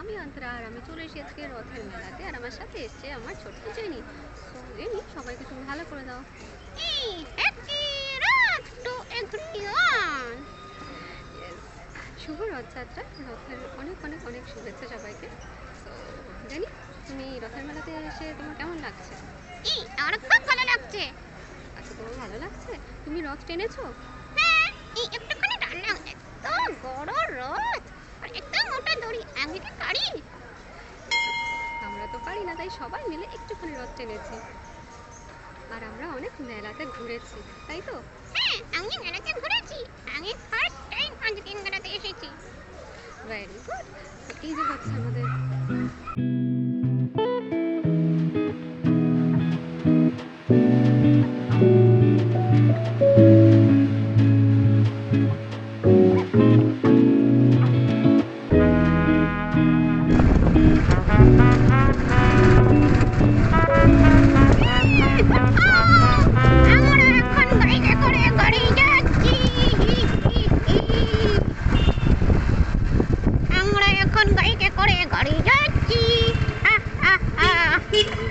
আমি অন্তরা আর আমি চলে এসেছি আজকে রথের মেলাতে আর আমার সাথে এসছে আমার ছোট্ট জেনি। তো জেনি সবাইকে তুমি ভালো করে দাও। শুভ রথযাত্রা রথের অনেক অনেক অনেক শুভেচ্ছা সবাইকে। জেনি তুমি রথের মেলাতে এসে তোমার কেমন লাগছে? আমার খুব ভালো লাগছে। আচ্ছা তোমার ভালো লাগছে? তুমি রথ টেনেছো হ্যাঁ এই একটুখানি টানলাম এত বড় রথ আর এত মোটা দড়ি আমি কি পারি আমরা তো পারি না তাই সবাই মিলে একটুখানি রথ টেনেছি। আর আমরা অনেক মেলাতে ঘুরেছি তাই তো? হ্যাঁ আমি মেলাতে ঘুরেছি। আমি ফার্স্ট টাইম আজকে মেলাতে এসেছি। ভেরি গুড এই যে হচ্ছে আমাদের けこれガリジャッチあああ。